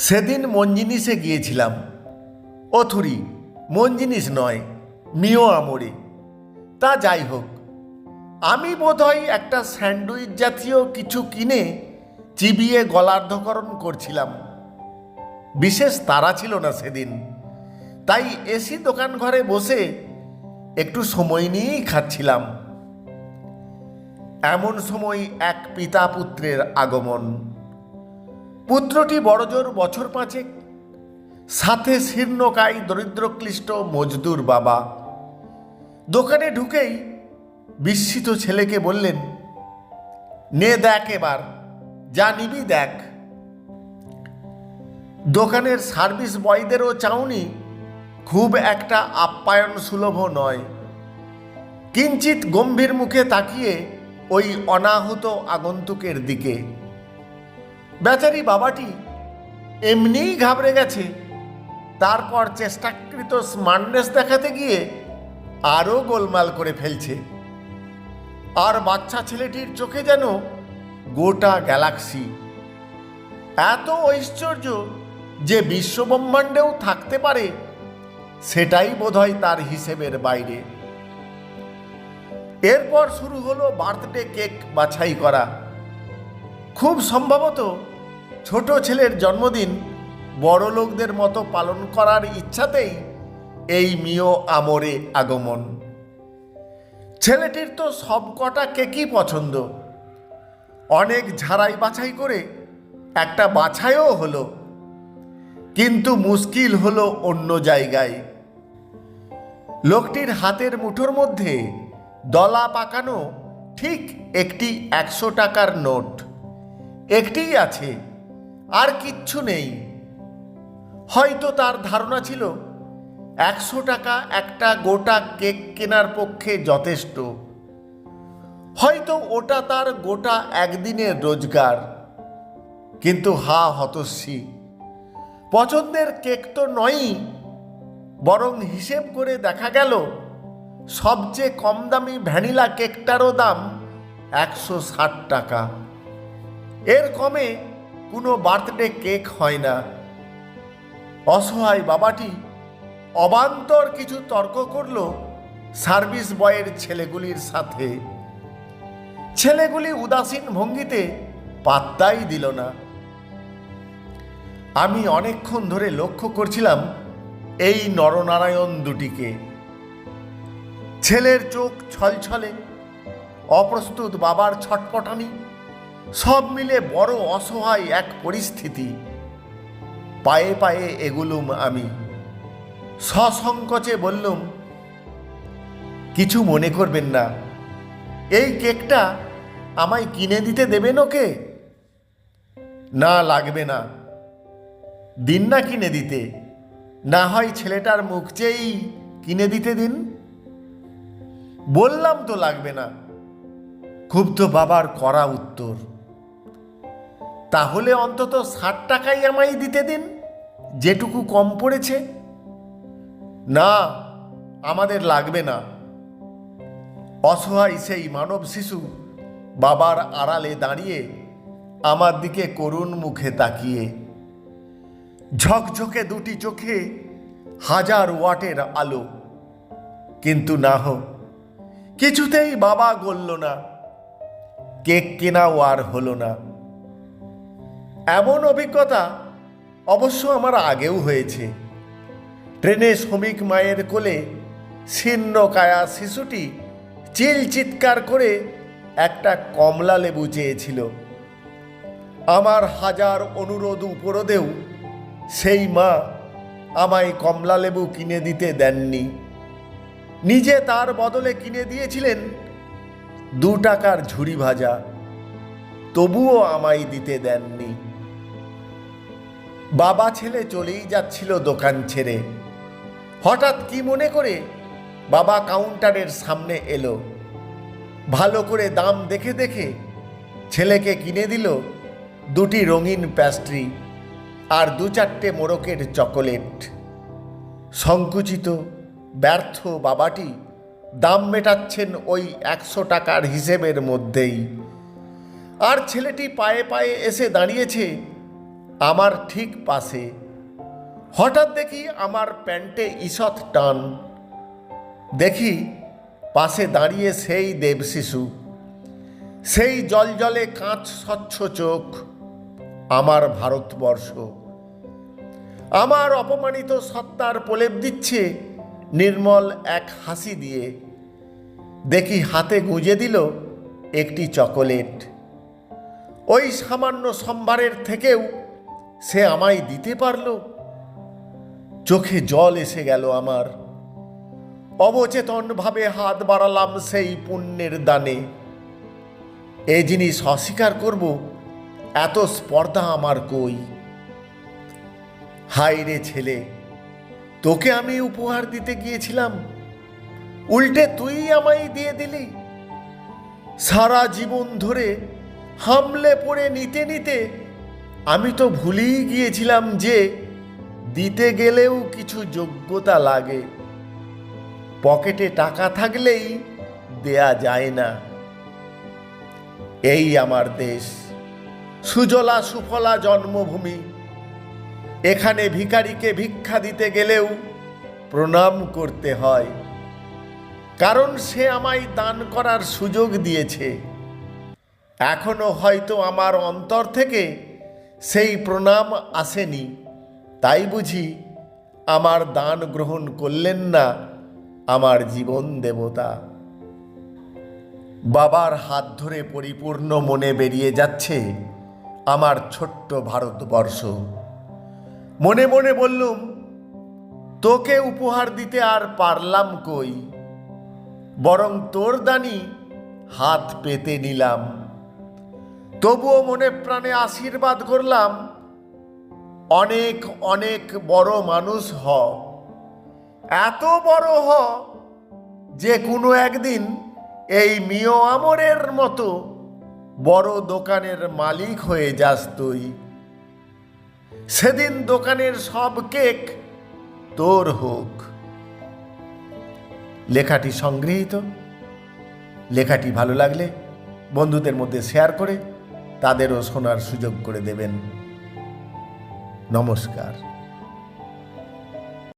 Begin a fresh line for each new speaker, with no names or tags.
সেদিন মঞ্জিনিসে গিয়েছিলাম। অথুরি মঞ্জিনিস নয় মিও আমরে। তা যাই হোক, আমি বোধহয় একটা স্যান্ডউইচ জাতীয় কিছু কিনে চিবিয়ে গলার্ধকরণ করছিলাম। বিশেষ তারা ছিল না সেদিন। তাই এসি দোকান ঘরে বসে একটু সময় নিয়েই খাচ্ছিলাম। এমন সময় এক পিতা পুত্রের আগমন। পুত্রটি বড়জোর বছর পাঁচেক। সাথে শীর্ণকায় দরিদ্রক্লিষ্ট মজদুর বাবা। দোকানে ঢুকেই বিস্মিত ছেলেকে বললেন, নে দেখ এবার, যা নিবি দেখ। দোকানের সার্ভিস বয়দেরও চাউনি খুব একটা আপ্যায়ন সুলভ নয়। কিঞ্চিত গম্ভীর মুখে তাকিয়ে ওই অনাহত আগন্তুকের দিকে বেচারি বাবাটি এমনিই ঘাবড়ে গেছে। তারপর চেষ্টাকৃত স্মার্টনেস দেখাতে গিয়ে আরও গোলমাল করে ফেলছে। আর বাচ্চা ছেলেটির চোখে যেন গোটা গ্যালাক্সি। এত ঐশ্বর্য যে বিশ্বব্রহ্মাণ্ডেও থাকতে পারে, সেটাই বোধহয় তার হিসেবের বাইরে। এরপর শুরু হলো বার্থডে কেক বাছাই করা। খুব সম্ভবত ছোট ছেলের জন্মদিন বড় লোকদের মতো পালন করার ইচ্ছাতেই এই মিও আমরে আগমন। ছেলেটির তো সব কটা কেকই পছন্দ। অনেক ঝাড়াই বাছাই করে একটা বাছাইও হলো। কিন্তু মুশকিল হলো অন্য জায়গায়। লোকটির হাতের মুঠোর মধ্যে দলা পাকানো ঠিক একটি একশো টাকার নোট। একটিই আছে। আর কিচ্ছু নেই। হয়তো তার ধারণা ছিল, একশো টাকা একটা গোটা কেক কেনার পক্ষে যথেষ্ট। হয়তো ওটা তার গোটা একদিনের রোজগার। কিন্তু হা হতস্বী পছন্দের কেক তো নয়ই, বরং হিসেব করে দেখা গেল, সবচেয়ে কম দামি ভ্যানিলা কেকটারও দাম একশো ষাট টাকা। এর কমে কোনো বার্থডে কেক হয় না। অসহায় বাবাটি অবান্তর কিছু তর্ক করল সার্ভিস বয়ের ছেলেগুলির সাথে। ছেলেগুলি উদাসীন ভঙ্গিতে পাত্তাই দিল না। আমি অনেকক্ষণ ধরে লক্ষ্য করছিলাম এই নরনারায়ণ দুটিকে। ছেলের চোখ ছলছলে, অপ্রস্তুত বাবার ছটপটানি সব মিলে বড় অসহায় এক পরিস্থিতি। পায়ে পায়ে এগুলুম আমি। সসংকোচে বললুম, কিছু মনে করবেন না। এই কেকটা আমায় কিনে দিতে দেবেন ওকে? না, লাগবে না। দিন না কিনে দিতে। না হয় ছেলেটার মুখ চেয়েই কিনে দিতে দিন? বললাম তো লাগবে না। তো বাবার করা উত্তর। তাহলে অন্তত ষাট টাকাই আমায় দিতে দিন, যেটুকু কম পড়েছে। না, আমাদের লাগবে না। অসহায় সেই মানব শিশু বাবার আড়ালে দাঁড়িয়ে আমার দিকে করুণ মুখে তাকিয়ে, ঝকঝকে দুটি চোখে হাজার ওয়াটের আলো। কিন্তু না হোক, কিছুতেই বাবা গলল না, কেক কেনাও আর হলো না। এমন অভিজ্ঞতা অবশ্য আমার আগেও হয়েছে। ট্রেনে শ্রমিক মায়ের কোলে ছিন্ন কায়া শিশুটি চিল চিৎকার করে একটা কমলা লেবু চেয়েছিল। আমার হাজার অনুরোধ উপরোধেও সেই মা আমায় কমলা লেবু কিনে দিতে দেননি। নিজে তার বদলে কিনে দিয়েছিলেন দু টাকার ঝুড়ি ভাজা, তবুও আমায় দিতে দেননি। বাবা ছেলে চলেই যাচ্ছিল দোকান ছেড়ে। হঠাৎ কি মনে করে বাবা কাউন্টারের সামনে এলো। ভালো করে দাম দেখে দেখে ছেলেকে কিনে দিল দুটি রঙিন প্যাস্ট্রি আর দু চারটে মোড়কের চকোলেট। সংকুচিত, ব্যর্থ বাবাটি দাম মেটাচ্ছেন ওই একশো টাকার হিসেবের মধ্যেই। আর ছেলেটি পায়ে পায়ে এসে দাঁড়িয়েছে আমার ঠিক পাশে। হঠাৎ দেখি আমার প্যান্টে ঈষৎ টান। দেখি পাশে দাঁড়িয়ে সেই দেবশিশু সেই জলজলে কাঁচ স্বচ্ছ চোখ আমার ভারতবর্ষ। আমার অপমানিত সত্তার প্রলেপ দিচ্ছে নির্মল এক হাসি দিয়ে। দেখি হাতে গুঁজে দিল একটি চকোলেট। ওই সামান্য সম্ভারের থেকেও সে আমায় দিতে পারল। চোখে জল এসে গেল আমার। অবচেতনভাবে হাত বাড়ালাম সেই পুণ্যের দানে। এ জিনিস অস্বীকার করব, এত স্পর্ধা আমার কই? হাই রে ছেলে, তোকে আমি উপহার দিতে গিয়েছিলাম। উল্টে তুই আমায় দিয়ে দিলি। সারা জীবন ধরে হামলে পড়ে নিতে নিতে আমি তো ভুলেই গিয়েছিলাম যে দিতে গেলেও কিছু যোগ্যতা লাগে। পকেটে টাকা থাকলেই দেয়া যায় না। এই আমার দেশ, সুজলা সুফলা জন্মভূমি। এখানে ভিখারিকে ভিক্ষা দিতে গেলেও প্রণাম করতে হয়। কারণ সে আমায় দান করার সুযোগ দিয়েছে। এখনও হয়তো আমার অন্তর থেকে সেই প্রণাম আসেনি, তাই বুঝি আমার দান গ্রহণ করলেন না আমার জীবন দেবতা। বাবার হাত ধরে পরিপূর্ণ মনে বেরিয়ে যাচ্ছে আমার ছোট্ট ভারতবর্ষ। মনে মনে বললুম, তোকে উপহার দিতে আর পারলাম কই? বরং তোর দানি হাত পেতে নিলাম। তবুও মনে প্রাণে আশীর্বাদ করলাম, অনেক অনেক বড় মানুষ হ। এত বড় হ যে কোনো একদিন এই মিও আমরের মতো বড় দোকানের মালিক হয়ে যাস তুই। সেদিন দোকানের সব কেক তোর হোক। লেখাটি সংগৃহীত। লেখাটি ভালো লাগলে বন্ধুদের মধ্যে শেয়ার করে তাদেরও শোনার সুযোগ করে দেবেন। নমস্কার।